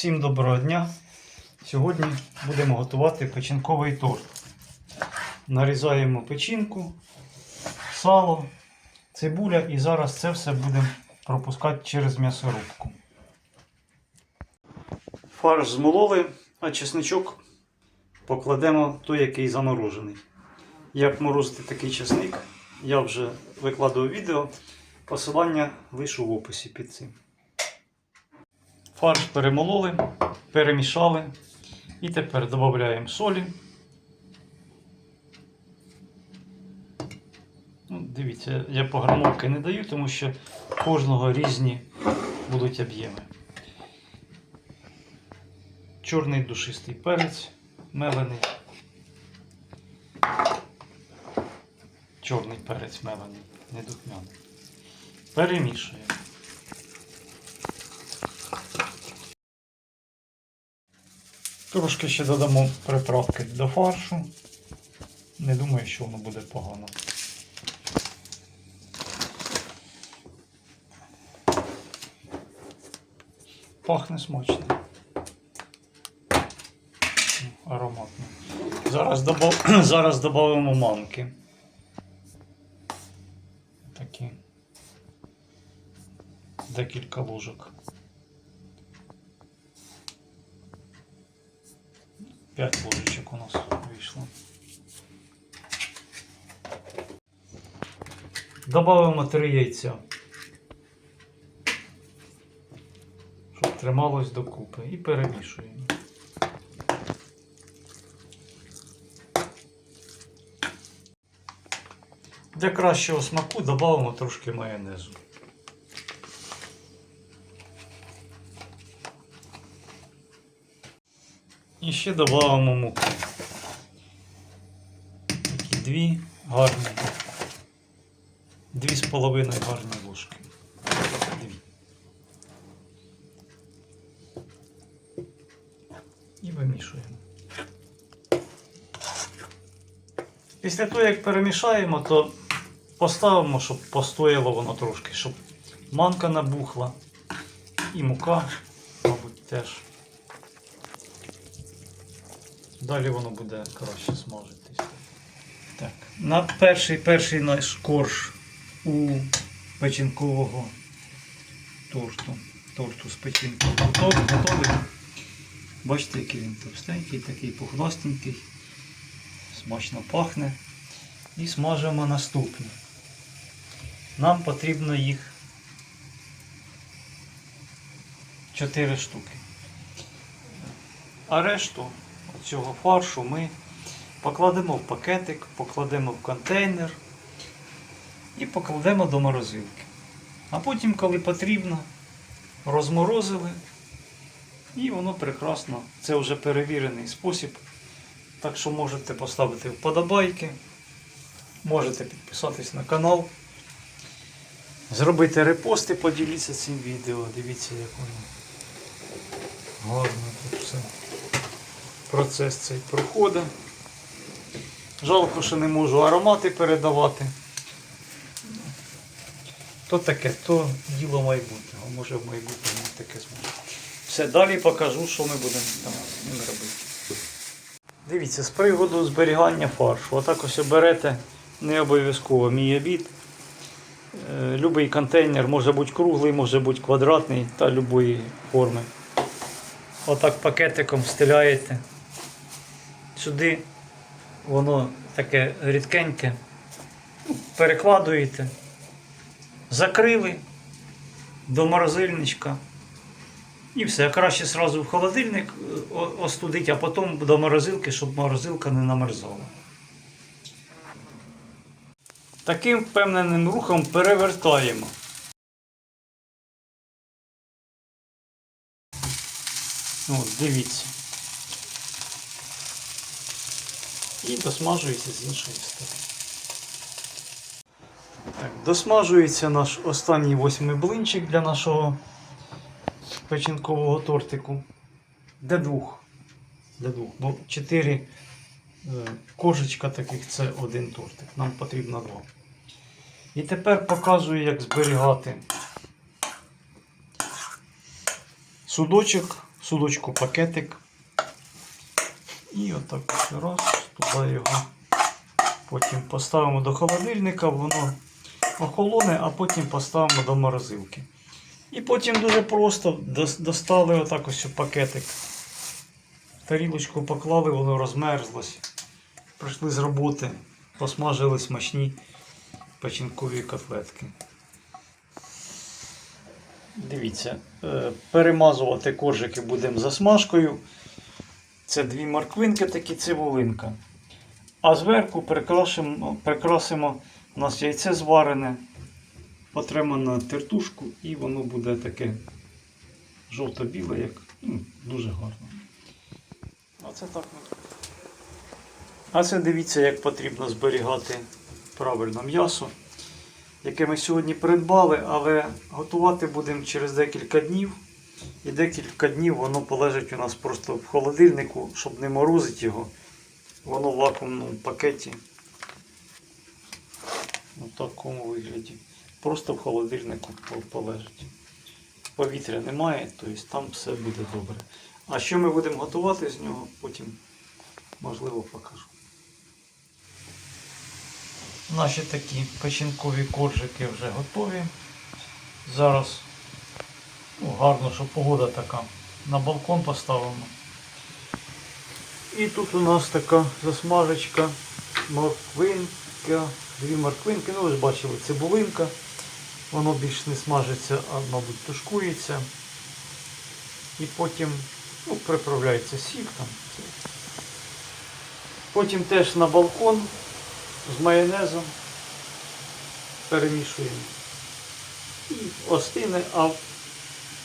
Всім доброго дня! Сьогодні будемо готувати печінковий торт. Нарізаємо печінку, сало, цибуля і зараз це все будемо пропускати через м'ясорубку. Фарш змололи, а чесничок покладемо той, який заморожений. Як морозити такий чесник, я вже викладав відео. Посилання лишу в описі під цим. Фарш перемололи, перемішали. І тепер додаємо солі. Ну, дивіться, я пограмовки не даю, тому що кожного різні будуть об'єми. Чорний душистий перець, мелений. Чорний перець мелений, не духмяний. Перемішуємо. Трошки ще додамо приправки до фаршу. Не думаю, що воно буде погано. Пахне смачно. Ароматно. Зараз, добав... Зараз додамо манки. Такі. Декілька ложок. 5 ложечок у нас вийшло. Добавимо 3 яйця. Щоб трималось докупи. І перемішуємо. Для кращого смаку додамо трошки майонезу. І ще додамо муку. Такі дві гарні. Дві з половиною гарні ложки. Дві. І вимішуємо. Після того, як перемішаємо, то поставимо, щоб постояло воно трошки, щоб манка набухла і мука, мабуть, теж. Далі воно буде краще смажитись. Так. На перший перший наш корж у печінкового торту. Торту з печінкою готовий. готовий. Бачите, який він товстенький, такий пухнастенький. Смачно пахне. І смажимо наступний. Нам потрібно їх 4 штуки. А решту цього фаршу ми покладемо в пакетик, покладемо в контейнер і покладемо до морозилки. А потім, коли потрібно, розморозили і воно прекрасно. Це вже перевірений спосіб. Так що можете поставити вподобайки, можете підписатись на канал, зробити репости, поділіться цим відео. Дивіться, як воно гарно тут все процес цей проходить. Жалко, що не можу аромати передавати. То таке, то діло майбутнього. Може в майбутньому таке зможе. Все, далі покажу, що ми будемо там ним робити. Дивіться, з приводу зберігання фаршу. Отак ось берете не обов'язково мій обід. Е, Любий контейнер може бути круглий, може бути квадратний та любої форми. Отак пакетиком стиляєте. Сюди воно таке рідкеньке. Ну, Перекладуєте, закрили до морозильничка. І все. Краще сразу в холодильник е, остудить, а потім до морозилки, щоб морозилка не намерзала. Таким впевненим рухом перевертаємо. От, дивіться. І досмажується з іншої сторони. Так, досмажується наш останній восьмий блинчик для нашого печінкового тортику. Для двох. Для двох. Бо чотири е, кошечка таких це один тортик. Нам потрібно два. І тепер показую, як зберігати судочок судочку пакетик. І отак раз, туди його. Потім поставимо до холодильника, воно охолоне, а потім поставимо до морозилки. І потім дуже просто дос- достали отак ось пакетик. Тарілочку поклали, воно розмерзлось. Прийшли з роботи, посмажили смачні печінкові котлетки. Дивіться, е, перемазувати коржики будемо засмажкою. Це дві морквинки, такі цибулинка. А зверху прикрасимо, прикрасимо у нас яйце зварене, потремо на тертушку, і воно буде таке жовто-біле, як ну, дуже гарно. Оце так. А це дивіться, як потрібно зберігати правильно м'ясо, яке ми сьогодні придбали, але готувати будемо через декілька днів. І декілька днів воно полежить у нас просто в холодильнику, щоб не морозити його. Воно в вакуумному пакеті. У такому вигляді. Просто в холодильнику полежить. Повітря немає, тобто там все буде добре. А що ми будемо готувати з нього, потім можливо покажу. Наші такі печінкові коржики вже готові. Зараз ну, гарно, що погода така. На балкон поставимо. І тут у нас така засмажечка, морквинка, дві морквинки, ну ви ж бачили, цибулинка. Воно більш не смажиться, а мабуть тушкується. І потім ну, приправляється сік там. Потім теж на балкон з майонезом перемішуємо. І остине, а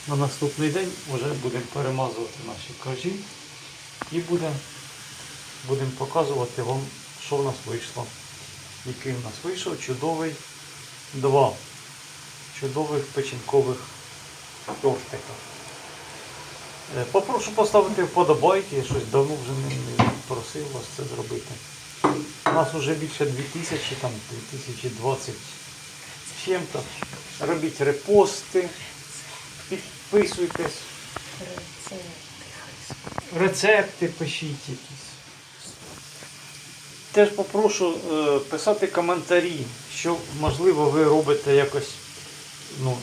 на наступний день вже будемо перемазувати наші коржі і будемо будемо показувати вам, що в нас вийшло. Який в нас вийшов чудовий два чудових печінкових тортика. Е, Попрошу поставити вподобайки, я щось давно вже не, просив вас це зробити. У нас вже більше 2000, там 2020 з чим-то. Робіть репости, підписуйтесь, рецепти пишіть якісь. Теж попрошу е, писати коментарі, що можливо ви робите якось ну,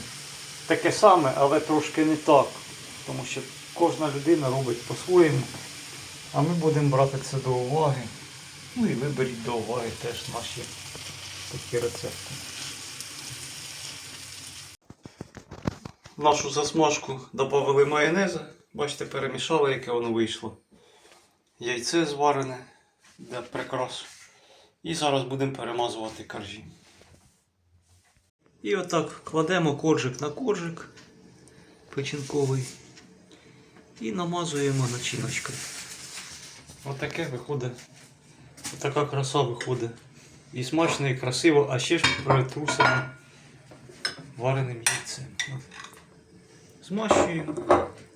таке саме, але трошки не так. Тому що кожна людина робить по-своєму. А ми будемо брати це до уваги. Ну і виберіть до уваги теж наші такі рецепти. В нашу засмажку додали майонеза. Бачите, перемішали, яке воно вийшло. Яйце зварене для прикрас. І зараз будемо перемазувати коржі. І отак кладемо коржик на коржик печінковий і намазуємо начиночкою. Отаке виходить. Отака краса виходить. І смачно, і красиво, а ще ж притрусимо вареним яйцем. Змащуємо.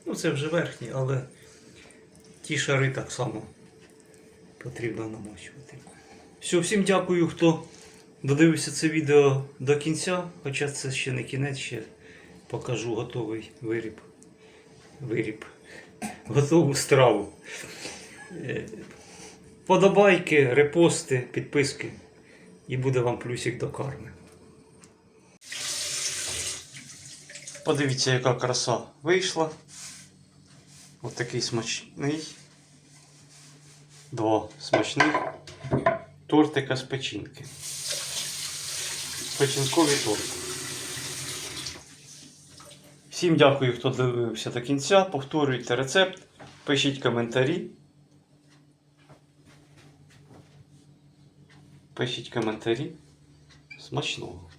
Ну це вже верхній, але ті шари так само потрібно намащувати. Все, всім дякую, хто додивився це відео до кінця, хоча це ще не кінець, ще покажу готовий виріб. Виріб. Готову страву. Е, Подобайки, репости, підписки. І буде вам плюсик до карми. Подивіться, яка краса вийшла. Ось такий смачний. Два смачних тортика з печінки. Печінкові торти. Всім дякую, хто дивився до кінця. Повторюйте рецепт, пишіть коментарі. Пишіть коментарі. Смачного.